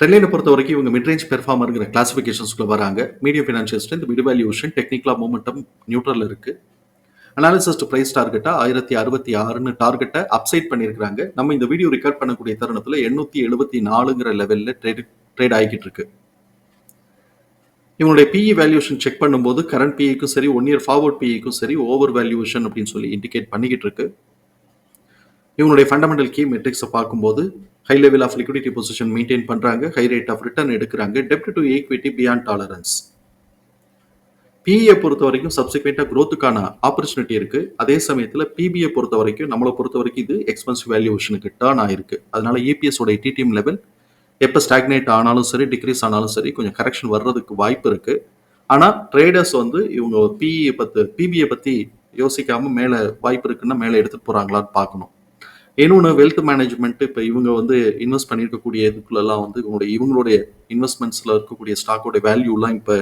ட்ரெண்ட்லைனை பொறுத்த வரைக்கும் இவங்க மிட்ரேஞ்ச் பெர்ஃபார்மருங்கிற கிளாசிஃபிகேஷன்ஸ்குள்ள வராங்க. Medium financial strength mid valuation டெக்னிக்கலா மூமெண்டம் நியூட்ரல் இருக்கு. அனாலிசிஸ்ட் பிரைஸ் டார்கெட்டா ஆயிரத்தி அறுபத்தி ஆறுன்னு டார்கெட்டை அப்சைட் பண்ணியிருக்காங்க நம்ம இந்த வீடியோ ரெக்கார்ட் பண்ணக்கூடிய தருணத்தில் எண்ணூத்தி எழுபத்தி நாலுங்கிற லெவலில் ட்ரேட் ட்ரேட் ஆகிக்கிட்டு இருக்கு. இவங்களுடைய பிஇ வேல்யூஷன் செக் பண்ணும்போது கரண்ட் பிஇக்கும் சரி ஒன் இயர் ஃபார்வர்ட் பிஇக்கும் சரி ஓவர் வேல்யூஷன் அப்படின்னு சொல்லி இண்டிகேட் பண்ணிக்கிட்டு இருக்கு. இவங்களுடைய ஃபண்டமெண்டல் கீ மெட்ரிக்ஸை பார்க்கும்போது high level of liquidity position maintain பண்ணுறாங்க ஹை ரேட் ஆஃப் ரிட்டர்ன் எடுக்கிறாங்க டெப்ட் டு ஈக்விட்டி பியாண்ட் டாலரன்ஸ் பிஇயை பொறுத்த வரைக்கும் சப்சிக்வெண்ட்டாக க்ரோத்துக்கான ஆப்பர்ச்சுனிட்டி இருக்கு. அதே சமயத்தில் பிபிஐ பொறுத்த வரைக்கும் நம்மளை பொறுத்த வரைக்கும் இது எக்ஸ்பென்சிவ் வேல்யூஷனுக்கு டேர்ன் ஆயிருக்கு. அதனால இபிஎஸ் உடைய டிடிஎம் லெவல் எப்போ ஸ்டாக்னேட் ஆனாலும் சரி டிக்ரீஸ் ஆனாலும் சரி கொஞ்சம் கரெக்ஷன் வர்றதுக்கு வாய்ப்பு இருக்கு. ஆனால் ட்ரேடர்ஸ் வந்து இவங்க பிஇ பத்து பிபிஐ பற்றி யோசிக்காமல் மேலே வாய்ப்பு இருக்குன்னா மேலே எடுத்துகிட்டு போகிறாங்களான்னு பார்க்கணும். இன்னொன்று வெல்த் மேனேஜ்மெண்ட் இப்போ இவங்க வந்து இன்வெஸ்ட் பண்ணியிருக்கக்கூடிய இதுக்குள்ளெல்லாம் வந்து இவங்களுடைய இவங்களுடைய இன்வெஸ்ட்மெண்ட்ஸில் இருக்கக்கூடிய ஸ்டாக்கோட வேல்யூலாம் இப்போ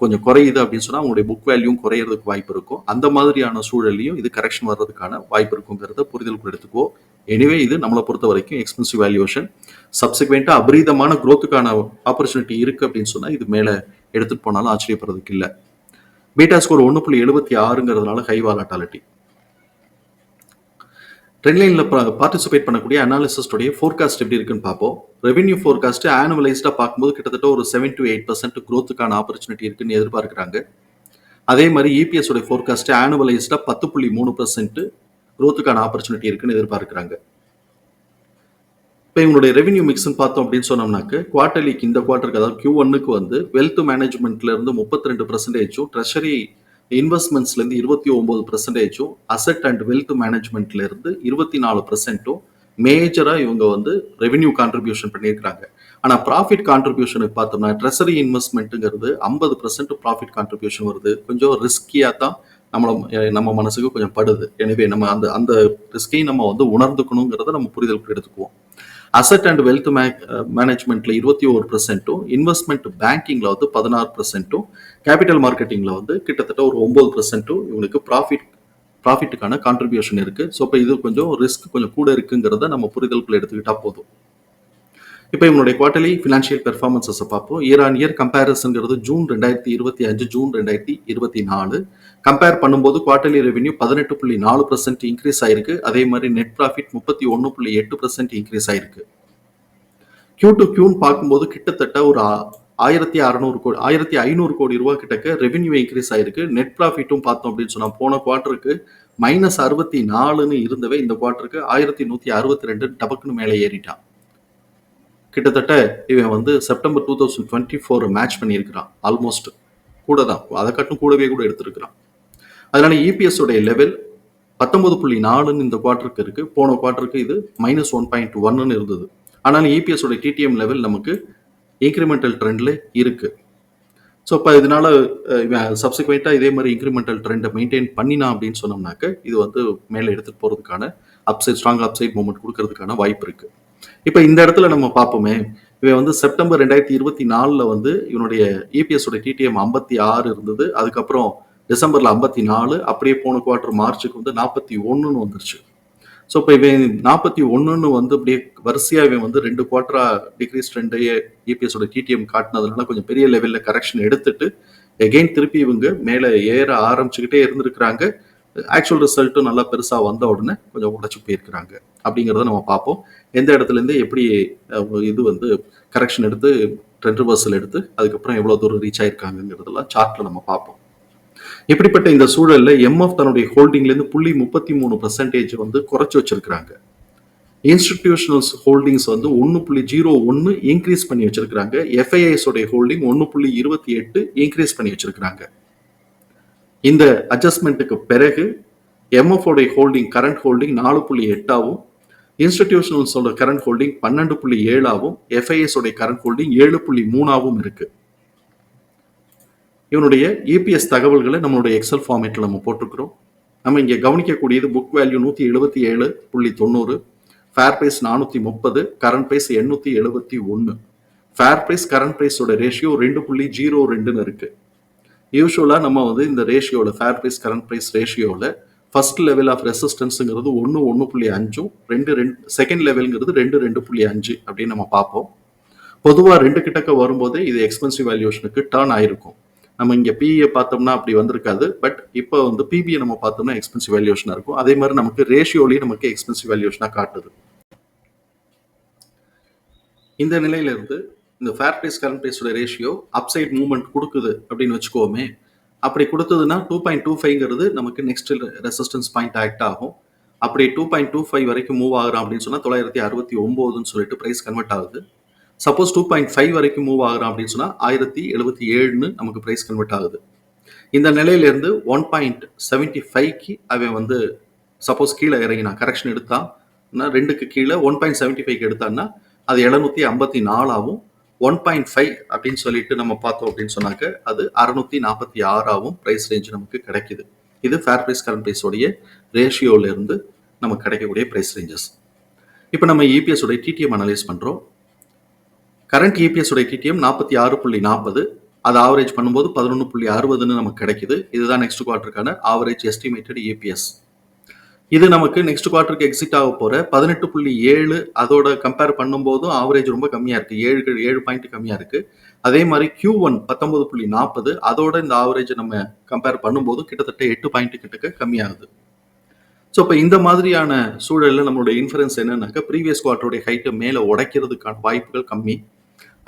கொஞ்சம் குறையுது அப்படின்னு சொன்னால் அவங்களுடைய புக் வேல்யூவும் குறையிறதுக்கு வாய்ப்பு இருக்கும். அந்த மாதிரியான சூழல்லையும் இது கரெக்ஷன் வர்றதுக்கான வாய்ப்பு இருக்குங்கிறத புரிதலுக்கு எடுத்துக்கோ. எனிவே இது நம்மளை பொறுத்த வரைக்கும் எக்ஸ்பென்சிவ் வேல்யூஷன் சப்சிக்வெண்ட்டாக அபரீதமான க்ரோத்துக்கான ஆப்பர்ச்சுனிட்டி இருக்குது அப்படின்னு சொன்னால் இது மேலே எடுத்துகிட்டு போனாலும் ஆச்சரியப்படுறதுக்கு இல்லை. பீட்டா ஸ்கோர் ஒன்று புள்ளி எழுபத்தி ஆறுங்கிறதுனால ஹை வாலட்டாலிட்டி ட்ரெண்ட்லைனில் பார்ட்டிசிபேட் பண்ணக்கூடிய அனாலிசிஸ்டோடைய ஃபோர்காஸ்ட் எப்படி இருக்குன்னு பார்ப்போம். ரெவென்யூ ஃபோர்காஸ்ட் ஆனுவலைஸ்டாக பார்க்கும்போது கிட்டத்தட்ட ஒரு செவன் டு எயிட் பர்சன்ட் க்ரோத்துக்கான ஆப்பர்ச்சுனிட்டி இருக்குன்னு எதிர்பார்க்குறாங்க. அதே மாதிரி இபிஎஸ் உடைய ஃபோர்காஸ்ட் ஆனுவலைஸ்டாக பத்து புள்ளி மூணு பர்சன்ட் க்ரோத்துக்கான ஆப்பர்ச்சுனிட்டி இருக்குன்னு எதிர்பார்க்குறாங்க. இப்போ இவங்களுடைய ரெவென்யூ மிக்ஸ்னு பார்த்தோம் அப்படின்னு சொன்னோம்னாக்க குவார்டர்லிக்கு இந்த குவார்ட்டருக்கு அதாவது கியூ ஒன்னுக்கு வந்து வெல்த் மேனேஜ்மெண்ட்ல இருந்து முப்பத்தி ரெண்டு பர்சன்டேஜும் ட்ரெஷரி இன்வெஸ்ட்மெண்ட்ஸ்லேருந்து இருபத்தி ஒம்பது பர்சன்டேஜும் அசட் அண்ட் வெல்த் மேனேஜ்மெண்ட்லேருந்து இருபத்தி நாலு பர்சன்ட்டும் மேஜராக இவங்க வந்து ரெவென்யூ கான்ட்ரிபியூஷன் பண்ணியிருக்கிறாங்க. ஆனால் ப்ராஃபிட் கான்ட்ரிபியூஷனுக்கு பார்த்தோம்னா ட்ரெஷரி இன்வெஸ்ட்மெண்ட்டுங்கிறது ஐம்பது பர்சன்ட் ப்ராஃபிட் கான்ட்ரிபியூஷன் வருது. கொஞ்சம் ரிஸ்கியாக தான் நம்மள நம்ம மனசுக்கு கொஞ்சம் படுது. எனவே நம்ம அந்த அந்த ரிஸ்கையும் நம்ம வந்து உணர்ந்துக்கணுங்கிறத நம்ம புரிதலுக்கு எடுத்துக்குவோம். அசட் அண்ட் வெல்த் மே மேனேஜ்மெண்ட்ல இருபத்தி ஒரு பர்சன்ட்டும் இன்வெஸ்ட்மெண்ட் பேங்கிங்ல வந்து பதினாறு பர்சன்ட்டும் கேபிட்டல் மார்க்கெட்டிங்ல வந்து கிட்டத்தட்ட ஒரு ஒன்பது பர்சன்ட்டும் இவங்களுக்கு ப்ராஃபிட் ப்ராஃபிட்டுக்கான கான்ட்ரிபியூஷன் இருக்கு. ஸோ இப்போ இது கொஞ்சம் ரிஸ்க் கொஞ்சம் கூட இருக்குங்கிறத நம்ம புரிதலுக்குள்ள எடுத்துக்கிட்டா போதும். இப்போ இவனுடைய குவார்டர்லி ஃபினான்ஷியல் பெர்ஃபார்மன்ஸஸை பார்ப்போம். இயர் ஆன் இயர் கம்பேரிசன்கிறது ஜூன் ரெண்டாயிரத்தி இருபத்தி அஞ்சு ஜூன் ரெண்டாயிரத்தி இருபத்தி நாலு. கம்பேர் பண்ணும்போது குவார்டர்லி ரெவென்யூ பதினெட்டு புள்ளி நாலு பர்சன்ட் இன்க்ரீஸ் ஆயிருக்கு. அதே மாதிரி நெட் ப்ராஃபிட் முப்பத்தி ஒன்று புள்ளி எட்டு பர்சன்ட் இன்க்ரீஸ் ஆயிருக்கு. கியூ டு கியூன்னு பார்க்கும்போது கிட்டத்தட்ட ஒரு ஆயிரத்தி அறநூறு கோடி ஆயிரத்தி ஐநூறு கோடி ரூபா கிட்டக்க ரெவென்யூ இன்க்ரீஸ் ஆயிருக்கு. நெட் ப்ராஃபிட்டும் பார்த்தோம் அப்படின்னு சொன்னால் போன குவார்ட்டருக்கு மைனஸ் அறுபத்தி நாலுன்னு இருந்தவே இந்த குவார்ட்டருக்கு ஆயிரத்தி நூற்றி அறுபத்தி ரெண்டு டபக்குன்னு மேலே ஏறிட்டான். கிட்டத்தட்ட இவன் வந்து September two thousand twenty four match பண்ணியிருக்கிறான். Almost கூட தான் அதை கட்டும் கூடவே கூட எடுத்திருக்கிறான். அதனால இபிஎஸ் உடைய லெவல் பத்தொன்பது புள்ளி நாலுன்னு இந்த குவார்ட்டருக்கு இருக்கு. போன குவார்ட்டருக்கு இது மைனஸ் ஒன் பாயிண்ட் ஒன்னு இருந்தது. ஆனாலும் இபிஎஸ் உடைய டிடிஎம் லெவல் நமக்கு இன்க்ரிமெண்டல் ட்ரெண்ட்ல இருக்கு. ஸோ இப்போ இதனால சப்சிக்வெண்ட்டாக இதே மாதிரி இன்க்ரிமெண்டல் ட்ரெண்டை மெயின்டைன் பண்ணினா அப்படின்னு சொன்னோம்னாக்க இது வந்து மேலே எடுத்துகிட்டு போகிறதுக்கான அப்சைட் ஸ்ட்ராங் அப்சைட் மூமெண்ட் கொடுக்கறதுக்கான வாய்ப்பு இருக்குது இப்போ இந்த இடத்துல நம்ம பார்ப்போமே இவன் வந்து செப்டம்பர் ரெண்டாயிரத்தி இருபத்தி நாலில் வந்து இவனுடைய இபிஎஸ் உடைய டிடிஎம் ஐம்பத்தி ஆறு இருந்தது. அதுக்கப்புறம் டிசம்பர்ல ஐம்பத்தி நாலு அப்படியே போன குவார்டர் மார்ச்சுக்கு வந்து நாற்பத்தி ஒன்றுன்னு வந்துருச்சு. ஸோ இப்போ இவன் நாற்பத்தி ஒன்றுன்னு வந்து அப்படியே வரிசையாக இவன் வந்து ரெண்டு குவார்டரா டிகிரிஸ் ட்ரெண்டையே இபிஎஸோட டிடிஎம் காட்டினதுனால கொஞ்சம் பெரிய லெவலில் கரெக்ஷன் எடுத்துட்டு எகெயின் திருப்பி இவங்க மேலே ஏற ஆரம்பிச்சுக்கிட்டே இருந்திருக்கிறாங்க. ஆக்சுவல் ரிசல்ட்டும் நல்லா பெருசாக வந்த உடனே கொஞ்சம் உடச்சி போயிருக்கிறாங்க. அப்படிங்கிறத நம்ம பார்ப்போம். எந்த இடத்துலேருந்து எப்படி இது வந்து கரெக்ஷன் எடுத்து ட்ரெண்ட் ரிவர்சல் எடுத்து அதுக்கப்புறம் எவ்வளோ தூரம் ரீச் ஆயிருக்காங்கிறதெல்லாம் சார்ட்டில் நம்ம பார்ப்போம். இப்படிப்பட்ட இந்த சூழலில் எம்எஃப் தன்னுடைய ஹோல்டிங்லேருந்து புள்ளி முப்பத்தி மூணு பர்சன்டேஜ் வந்து குறைச்சி வச்சிருக்கிறாங்க. இன்ஸ்டிடியூஷனல்ஸ் ஹோல்டிங்ஸ் வந்து ஒன்று புள்ளி ஜீரோ ஒன்று இன்க்ரீஸ் பண்ணி வச்சிருக்கிறாங்க. எஃப்ஐஎஸ் உடைய ஹோல்டிங் ஒன்று புள்ளி இருபத்தி எட்டு இன்க்ரீஸ் பண்ணி வச்சிருக்கிறாங்க. இந்த அட்ஜஸ்ட்மெண்ட்டுக்கு பிறகு எம்எஃப்ஓடைய ஹோல்டிங் கரண்ட் ஹோல்டிங் நாலு புள்ளி எட்டாகவும் இன்ஸ்டிடியூஷனல்ஸோட கரண்ட் ஹோல்டிங் பன்னெண்டு புள்ளி ஏழாவும் எஃப்ஐஎஸ் உடைய கரண்ட் ஹோல்டிங் ஏழு புள்ளி மூணாவும் இருக்கு. இவனுடைய இபிஎஸ் தகவல்களை நம்மளுடைய எக்ஸல் ஃபார்மேட்டில் நம்ம போட்டிருக்கிறோம். நம்ம இங்கே கவனிக்கக்கூடியது புக் வேல்யூ நூற்றி எழுபத்தி ஏழு புள்ளி தொண்ணூறு ஃபேர் ப்ரைஸ் நானூற்றி முப்பது கரண்ட் ப்ரைஸ் எண்ணூற்றி எழுபத்தி ஒன்று ஃபேர் ப்ரைஸ் கரண்ட் ப்ரைஸோட ரேஷியோ ரெண்டு புள்ளி ஜீரோ ரெண்டுன்னு இருக்குது யூஸ்வலாக நம்ம வந்து இந்த ரேஷியோவில் ஃபேர் ப்ரைஸ் கரண்ட் ப்ரைஸ் ரேஷியோவில் ஃபர்ஸ்ட் லெவல் ஆஃப் ரெசிஸ்டன்ஸுங்கிறது ஒன்று ஒன்று புள்ளி அஞ்சும் ரெண்டு ரெண்டு செகண்ட் லெவலுங்கிறது ரெண்டு ரெண்டு புள்ளி அஞ்சு அப்படின்னு நம்ம பார்ப்போம். பொதுவாக ரெண்டு கிட்டக்க வரும்போதே இது எக்ஸ்பென்சிவ் வேல்யூஷனுக்கு டேர்ன் ஆயிருக்கும். நம்ம இங்கே பிஇயை பார்த்தோம்னா அப்படி வந்திருக்காது பட் இப்போ வந்து பிபியை நம்ம பார்த்தோம்னா எக்ஸ்பென்சிவ் வேல்யூஷனாக இருக்கும். அதே மாதிரி நமக்கு ரேஷியோலையும் நமக்கு எக்ஸ்பென்சிவ் வேல்யூஷனாக காட்டுது. இந்த நிலையிலிருந்து இந்த ஃபேர் ப்ரைஸ் கரண்ட் ப்ரைஸோட ரேஷியோ அப்சைட் மூவ்மெண்ட் கொடுக்குது அப்படின்னு வச்சுக்கோமே. அப்படி கொடுத்ததுன்னா டூ பாயிண்ட் டூ ஃபைவ்ங்கிறது நமக்கு நெக்ஸ்ட் ரெசிஸ்டன்ஸ் பாயிண்ட் ஆக்ட் ஆகும். அப்படி டூ பாயிண்ட் டூ ஃபைவ் வரைக்கும் மூவ் ஆகிறான் அப்படின்னு சொன்னால் தொள்ளாயிரத்தி அறுபத்தி ஒம்போதுன்னு சொல்லிட்டு ப்ரைஸ் கன்வெர்ட் ஆகுது. சப்போஸ் டூ பாயிண்ட் ஃபைவ் வரைக்கும் மூவ் ஆகிறான் அப்படின்னு சொன்னால் ஆயிரத்தி எழுபத்தி ஏழுன்னு நமக்கு ப்ரைஸ் கன்வெர்ட் ஆகுது. இந்த நிலையிலேருந்து ஒன் பாயிண்ட் செவன்ட்டி ஃபைவ்க்கு அவன் வந்து சப்போஸ் கீழே இறங்கினா கரெக்ஷன் எடுத்தான். ரெண்டுக்கு கீழே ஒன் பாயிண்ட் செவன்ட்டி ஃபைவ்க்கு எடுத்தான்னா அது எழுநூற்றி ஐம்பத்தி நாலாவும் ஒன் பாயிண்ட் ஃபைவ் அப்படின்னு சொல்லிட்டு நம்ம பார்த்தோம் அப்படின்னு சொன்னாக்க அது அறுநூத்தி நாற்பத்தி ஆறாவும் ப்ரைஸ் ரேஞ்ச் நமக்கு கிடைக்குது. இது ஃபேர் ப்ரைஸ் கரண்ட் ப்ரைஸோடைய ரேஷியோல இருந்து நமக்கு கிடைக்கக்கூடிய ப்ரைஸ் ரேஞ்சஸ் இப்போ நம்ம இபிஎஸ் உடைய டிடிஎம் அனலைஸ் பண்ணுறோம் கரண்ட் இபிஎஸ் உடைய டிடிஎம் நாற்பத்தி ஆறு புள்ளி நாற்பது அது ஆவரேஜ் பண்ணும்போது பதினொன்று புள்ளி அறுபதுன்னு நமக்கு கிடைக்குது. இதுதான் நெக்ஸ்ட் குவார்ட்டருக்கான ஆவரேஜ் எஸ்டிமேட்டட் இபிஎஸ் இது நமக்கு நெக்ஸ்ட் குவார்ட்டருக்கு எக்ஸிட் ஆக போற. பதினெட்டு புள்ளி ஏழு அதோட கம்பேர் பண்ணும்போதும் ஆவரேஜ் ரொம்ப கம்மியா இருக்கு. ஏழு ஏழு பாயிண்ட் கம்மியா இருக்கு. அதே மாதிரி கியூ ஒன் பத்தொன்பது புள்ளி நாற்பது அதோட இந்த ஆவரேஜ் நம்ம கம்பேர் பண்ணும்போது கிட்டத்தட்ட எட்டு பாயிண்ட் கிட்டக்க கம்மியாகுது. ஸோ இப்போ இந்த மாதிரியான சூழலில் நம்மளுடைய இன்ஃபரன்ஸ் என்னன்னாக்கா ப்ரீவியஸ் குவார்ட்டருடைய ஹைட்டை மேலே உடைக்கிறதுக்கான வாய்ப்புகள் கம்மி.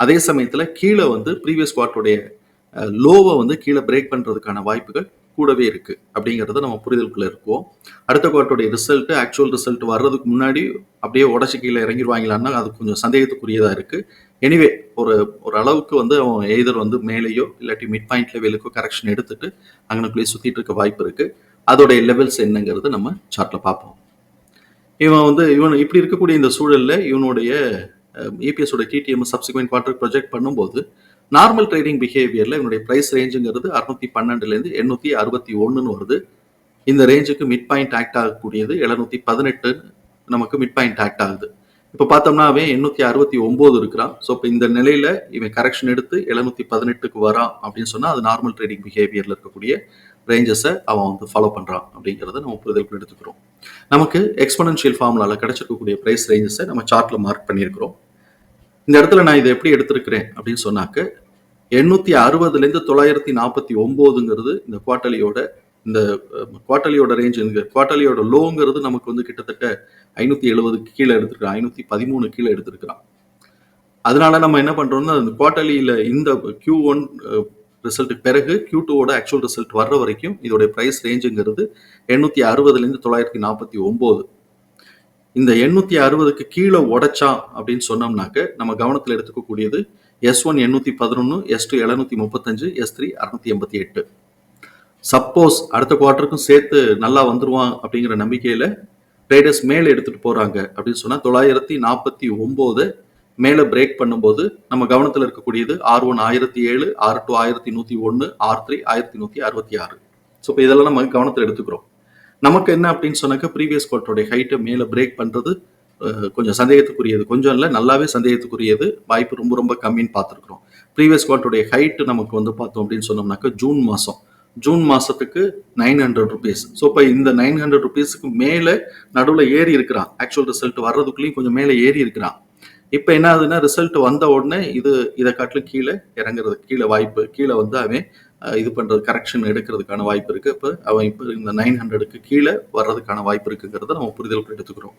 அதே சமயத்தில் கீழே வந்து ப்ரீவியஸ் குவார்ட்டருடைய லோவை வந்து கீழே பிரேக் பண்ணுறதுக்கான வாய்ப்புகள் கூடவே இருக்கு அப்படிங்கிறத நம்ம புரிதலுக்குள்ள இருக்கோம். அடுத்த குவார்ட்டருடைய ரிசல்ட் ஆக்சுவல் ரிசல்ட் வர்றதுக்கு முன்னாடி அப்படியே உடச்சி கீழே இறங்கிடுவாங்களான்னா அது கொஞ்சம் சந்தேகத்துக்குரியதாக இருக்கு. எனிவே ஒரு ஒரு அளவுக்கு வந்து அவன் எய்தர் வந்து மேலேயோ இல்லாட்டி மிட் பாயிண்ட் லெவலுக்கோ கரெக்ஷன் எடுத்துட்டு அங்கனுக்குள்ளேயே சுத்திட்டு இருக்க வாய்ப்பு இருக்கு. அதோடைய லெவல்ஸ் என்னங்கிறது நம்ம சார்ட்ல பார்ப்போம். இவன் வந்து இவன் இப்படி இருக்கக்கூடிய இந்த சூழல்ல இவனுடைய இபிஎஸோட டிடிஎம் சப்சிக்வெண்ட் குவார்டர் ப்ரொஜெக்ட் பண்ணும்போது நார்மல் ட்ரேடிங் பிஹேவியரில் இவனுடைய ப்ரைஸ் ரேஞ்சுங்கிறது அறுநூத்தி பன்னெண்டுலேருந்து எண்ணூத்தி அறுபத்தி ஒன்றுன்னு வருது. இந்த ரேஞ்சுக்கு மிட் பாயிண்ட் ஆக்ட் ஆகக்கூடியது. எழுநூத்தி பதினெட்டு நமக்கு மிட் பாயிண்ட் ஆக்ட் ஆகுது. இப்போ பார்த்தோம்னா அவன் எண்ணூத்தி அறுபத்தி ஒன்பது இருக்கிறான். ஸோ இப்போ இந்த நிலையில இவன் கரெக்ஷன் எடுத்து எழுநூத்தி பதினெட்டுக்கு வரான் அப்படின்னு சொன்னால் அது நார்மல் ட்ரேடிங் பிஹேவியர்ல இருக்கக்கூடிய ரேஞ்சஸை அவன் வந்து ஃபாலோ பண்ணுறான் அப்படிங்கிறத நம்ம புரிதலுக்கு எடுத்துக்கிறோம். நமக்கு எக்ஸ்பனன்ஷியல் ஃபார்முலாவில் கிடைச்சிருக்கக்கூடிய ப்ரைஸ் ரேஞ்சஸை நம்ம சார்ட்டில் மார்க் பண்ணியிருக்கிறோம். இந்த இடத்துல நான் இதை எப்படி எடுத்திருக்கிறேன் அப்படின்னு சொன்னாக்க எண்ணூத்தி அறுபதுல இருந்து தொள்ளாயிரத்தி நாற்பத்தி ஒன்பதுங்கிறது இந்த குவார்டலியோட இந்த குவார்டலியோட ரேஞ்ச் குவார்டலியோட லோங்கிறது நமக்கு வந்து கிட்டத்தட்ட ஐநூத்தி எழுபதுக்கு கீழே எடுத்திருக்கிறான் ஐநூத்தி பதிமூணு கீழே எடுத்திருக்கிறான். அதனால நம்ம என்ன பண்றோம்னா அந்த குவார்டலியில இந்த கியூ ஒன் ரிசல்ட்டுக்கு பிறகு கியூ டூவோட ஆக்சுவல் ரிசல்ட் வர்ற வரைக்கும் இதோடைய ப்ரைஸ் ரேஞ்சுங்கிறது எண்ணூத்தி அறுபதுலேருந்து தொள்ளாயிரத்தி நாற்பத்தி ஒன்பது இந்த எண்ணூத்தி அறுபதுக்கு கீழே உடைச்சா அப்படின்னு சொன்னோம்னாக்க நம்ம கவனத்தில் எடுத்துக்கக்கூடியது எஸ் ஒன் எண்ணூற்றி பதினொன்று எஸ் டூ எழுநூற்றி முப்பத்தஞ்சு எஸ் த்ரீ அறுநூத்தி எண்பத்தி எட்டு. சப்போஸ் அடுத்த குவார்ட்டருக்கும் சேர்த்து நல்லா வந்துடுவான் அப்படிங்கிற நம்பிக்கையில் ட்ரேடர்ஸ் மேலே எடுத்துகிட்டு போகிறாங்க அப்படின்னு சொன்னால் தொள்ளாயிரத்தி நாற்பத்தி ஒம்போது மேலே பிரேக் பண்ணும்போது நம்ம கவனத்தில் இருக்கக்கூடியது ஆர் ஒன் ஆயிரத்தி ஏழு ஆர் டூ ஆயிரத்தி நூற்றி ஒன்று ஆர் த்ரீ ஆயிரத்தி நூற்றி அறுபத்தி ஆறு. ஸோ இப்போ இதெல்லாம் நம்ம கவனத்தில் எடுத்துக்கிறோம். நமக்கு என்ன அப்படின்னு சொன்னாக்க ப்ரீவியஸ் குவார்ட்டருடைய ஹைட்டை மேலே பிரேக் பண்ணுறது கொஞ்சம் சந்தேகத்துக்குரியது. கொஞ்சம் இல்லை நல்லாவே சந்தேகத்துக்குரியது. வாய்ப்பு ரொம்ப ரொம்ப கம்மின்னு பார்த்துருக்குறோம். ப்ரீவியஸ் குவார்ட்டருடைய ஹைட்டு நமக்கு வந்து பார்த்தோம் அப்படின்னு சொன்னோம்னாக்கா ஜூன் மாதம் ஜூன் மாதத்துக்கு நைன் ஹண்ட்ரட் ருபீஸ் ஸோ இப்போ இந்த நைன் ஹண்ட்ரட் ருபீஸுக்கு மேலே நடுவில் ஏறி இருக்கிறான். ஆக்சுவல் ரிசல்ட் வர்றதுக்குள்ளேயும் கொஞ்சம் மேலே ஏறி இருக்கிறான். இப்போ என்ன ஆகுதுன்னா ரிசல்ட் வந்த உடனே இது இதை காட்டிலும் கீழே இறங்குறது. கீழே வாய்ப்பு கீழே வந்து அவன் இது பண்ணுறது கரெக்ஷன் எடுக்கிறதுக்கான வாய்ப்பு இருக்குது இப்போ அவன் இப்போ இந்த நைன் ஹண்ட்ரடுக்கு கீழே வர்றதுக்கான வாய்ப்பு இருக்குங்கிறத நம்ம புரிதலுக்கு எடுத்துக்கிறோம்.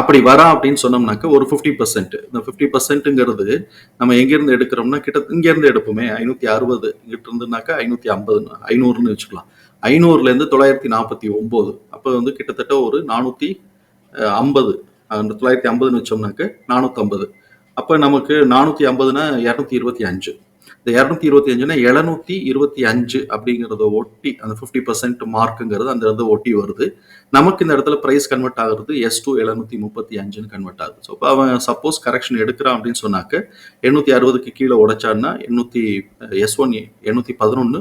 அப்படி வரா அப்படின்னு சொன்னோம்னாக்க ஒரு ஃபிஃப்டி பர்சன்ட் இந்த ஃபிஃப்டி பர்சன்ட்டுங்கிறது நம்ம எங்கேருந்து எடுக்கிறோம்னா கிட்ட இங்கேருந்து எடுப்போமே ஐநூற்றி அறுபது. இங்கிட்ட இருந்துனாக்கா ஐநூற்றி ஐம்பது ஐநூறுன்னு வச்சுக்கலாம். ஐநூறுலேருந்து தொள்ளாயிரத்தி நாற்பத்தி ஒம்பது. அப்போ வந்து கிட்டத்தட்ட ஒரு நானூற்றி ஐம்பது. அந்த தொள்ளாயிரத்தி ஐம்பதுன்னு வச்சோம்னாக்க நானூற்றம்பது அப்போ நமக்கு நானூற்றி ஐம்பதுனா இரநூத்தி இருபத்தி அஞ்சு. இந்த இரநூத்தி இருபத்தி அஞ்சுனா எழுநூத்தி இருபத்தி அஞ்சு அப்படிங்கிறத ஒட்டி அந்த ஃபிஃப்டி பர்சன்ட் மார்க்குங்கிறது அந்த இடத்துல ஒட்டி வருது. நமக்கு இந்த இடத்துல ப்ரைஸ் கன்வெர்ட் ஆகுறது எஸ் டூ எழுநூத்தி முப்பத்தி அஞ்சுன்னு கன்வெர்ட் ஆகுது. ஸோ இப்போ அவன் சப்போஸ் கரெக்ஷன் எடுக்கிறான் அப்படின்னு சொன்னாக்க எண்ணூற்றி அறுபதுக்கு கீழே உடைச்சான்னா எண்ணூற்றி எஸ் ஒன் எண்ணூற்றி பதினொன்று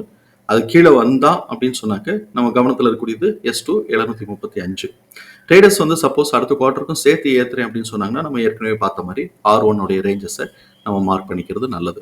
அது கீழே வந்தா அப்படின்னு சொன்னாக்க நம்ம கவனத்தில் இருக்கக்கூடியது எஸ் டூ எழுநூத்தி முப்பத்தி அஞ்சு. ட்ரேடர்ஸ் வந்து சப்போஸ் அடுத்த குவார்ட்டருக்கும் சேர்த்து ஏற்றுறேன் அப்படின்னு சொன்னாங்கன்னா நம்ம ஏற்கனவே பார்த்த மாதிரி ஆர் ஒன்னுடைய ரேஞ்சஸை நம்ம மார்க் பண்ணிக்கிறது நல்லது.